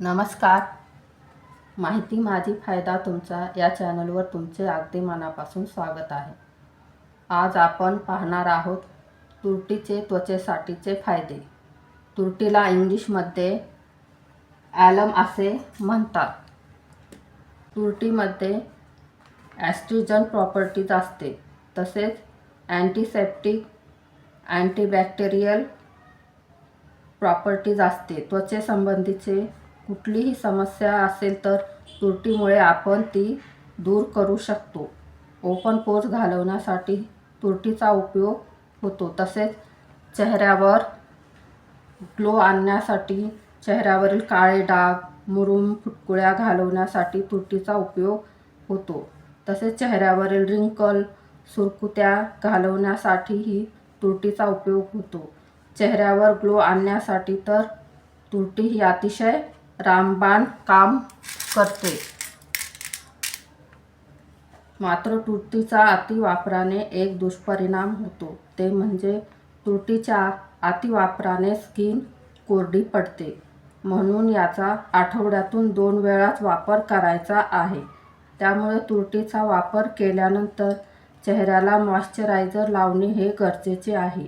नमस्कार. माहिती माझी फायदा तुमचा या चॅनलवर तुमचे अगदी मनापासून स्वागत आहे. आज आपण पाहणार आहोत तुरटीचे त्वचेसाठीचे फायदे. तुरटीला इंग्लिशमध्ये ॲलम असे म्हणतात. तुरटीमध्ये ॲस्ट्रिजन प्रॉपर्टीज असते. तसेच अँटीसेप्टिक अँटीबॅक्टेरियल प्रॉपर्टीज असते. त्वचेसंबंधीचे कुठलीही समस्या असेल तर तुरटीमुळे आपण ती दूर करू शकतो. ओपन पोर्स घालवण्यासाठी तुरटीचा उपयोग होतो. तसेच चेहऱ्यावर ग्लो आणण्यासाठी चेहऱ्यावरील काळे डाग मुरूम फुटकुळ्या घालवण्यासाठी तुरटीचा उपयोग होतो. तसेच चेहऱ्यावरील रिंकल सुरकुत्या घालवण्यासाठीही तुरटीचा उपयोग होतो. चेहऱ्यावर ग्लो आणण्यासाठी तर तुरटी ही अतिशय रामबाण काम करते. मात्र तुरटीचा अतिवापराने एक दुष्परिणाम होतो. ते म्हणजे तुरटीच्या अतिवापराने स्किन कोरडी पडते. म्हणून याचा आठवड्यातून दोन वेळाच वापर करायचा आहे. त्यामुळे तुरटीचा वापर केल्यानंतर चेहऱ्याला मॉइश्चरायझर लावणे हे गरजेचे आहे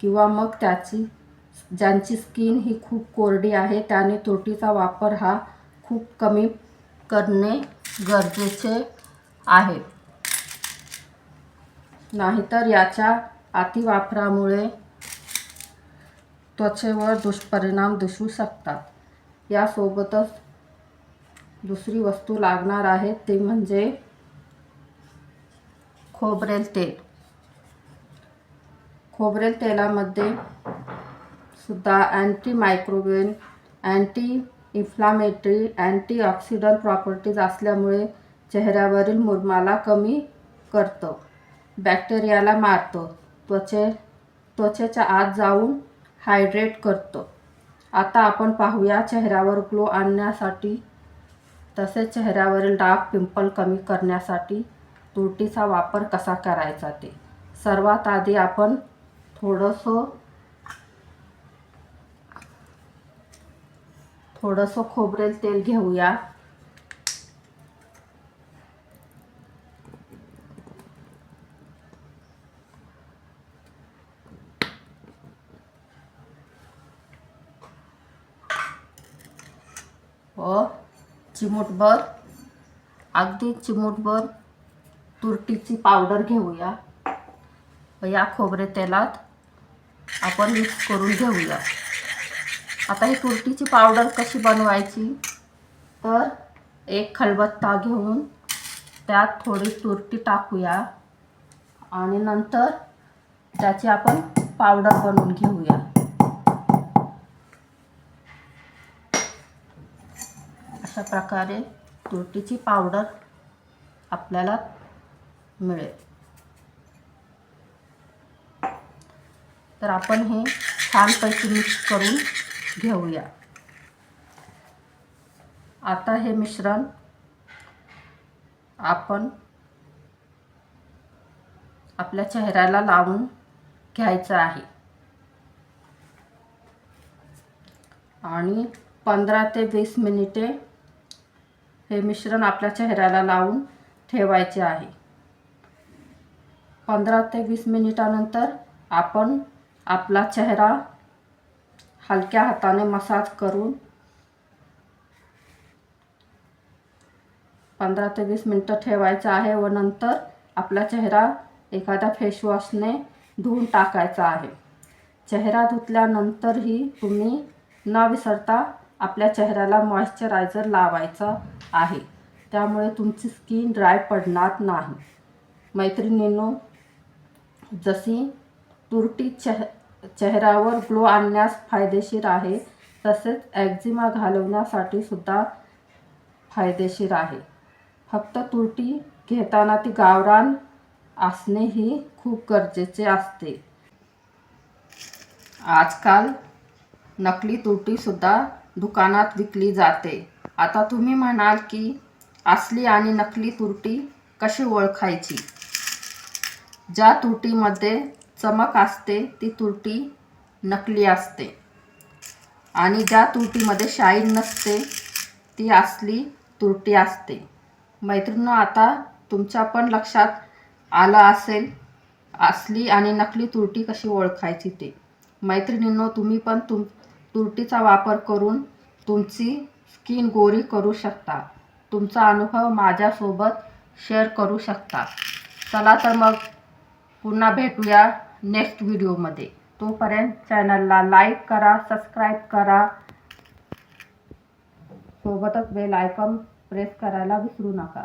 किंवा मग त्याची ज्यांची स्किन ही खूप कोरडी आहे त्याने तुरटीचा वापर हा खूप कमी करणे गरजेचे आहे. नाहीतर याच्या अतिवापरामुळे त्वचेवर दुष्परिणाम दिसू शकतात. यासोबतच दुसरी वस्तू लागणार आहे ते म्हणजे खोबरेल तेल. खोबरेल तेलामध्ये सुद्धा anti microbial anti inflammatory antioxidant properties असल्यामुळे चेहऱ्यावरील मुरमाला कमी करतं. बॅक्टेरियाला मारतं. त्वचे त्वचेच्या आत जाऊन हायड्रेट करतं. आता आपण पाहूया चेहऱ्यावर ग्लो आणण्यासाठी तसेच चेहऱ्यावरील डाग पिंपल कमी करण्यासाठी तुरटीचा वापर कसा करायचा ते. सर्वात आधी आपण थोडंसं थोडंसं खोबरेल तेल घेऊया. व चिमूटभर अगदी चिमूटभर तुरटीची पावडर घेऊया. व या खोबरे तेलात आपण मिक्स करून घेऊया. आता ही तुरटीची पावडर कशी बनवायची? तर एक खलबत्ता घेऊन त्यात थोडी तुरटी टाकूया. आणि नंतर त्याची आपण पावडर बनवून घेऊया. अशा प्रकारे तुरटीची पावडर आपल्याला मिळेल. तर आपण हे छानपैकी मिक्स करून घेऊया. आता हे मिश्रण आपण आपल्या चेहऱ्याला लावून घ्यायचं आहे. आणि पंधरा ते वीस मिनिटे हे मिश्रण आपल्या चेहऱ्याला लावून ठेवायचे आहे. पंधरा ते वीस मिनिटानंतर आपण आपला चेहरा हलक्या हाताने मसाज करून पंधरा ते वीस मिनटं ठेवायचं आहे व नंतर आपला चेहरा एखाद्या फेसवॉशने धुवून टाकायचा आहे. चेहरा धुतल्यानंतरही तुम्ही न विसरता आपल्या चेहऱ्याला मॉइश्चरायझर लावायचं आहे. त्यामुळे तुमची स्किन ड्राय पडणार नाही. मैत्रिणींनो जशी तुरटी चेह चेहऱ्यावर ग्लो आणण्यास फायदेशीर आहे. तसेच ॲक्झिमा घालवण्यासाठी सुद्धा फायदेशीर आहे. फक्त तुरटी घेताना ती गावरान असणे ही खूप गरजेचे असते. आजकाल नकली तुरटीसुद्धा दुकानात विकली जाते. आता तुम्ही म्हणाल की असली आणि नकली तुरटी कशी ओळखायची? ज्या तुरटीमध्ये चमक असते ती तुरटी नकली असते. आणि ज्या तुरटीमध्ये शाईन नसते ती असली तुरटी असते. मैत्रिणी आता तुमच्या पण लक्षात आलं असेल असली आणि नकली तुरटी कशी ओळखायची ते. मैत्रिणींनो तुम्ही पण तुम तुरटीचा वापर करून तुमची स्किन गोरी करू शकता. तुमचा अनुभव माझ्यासोबत शेअर करू शकता. चला तर मग पुन्हा भेटूया. नेक्स्ट व्हिडिओमध्ये तोपर्यंत चॅनलला लाईक करा सबस्क्राईब करा. सोबतच बेल आयकॉन प्रेस करायला विसरू नका.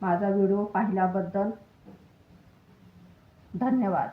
माझा व्हिडिओ पाहिल्याबद्दल धन्यवाद.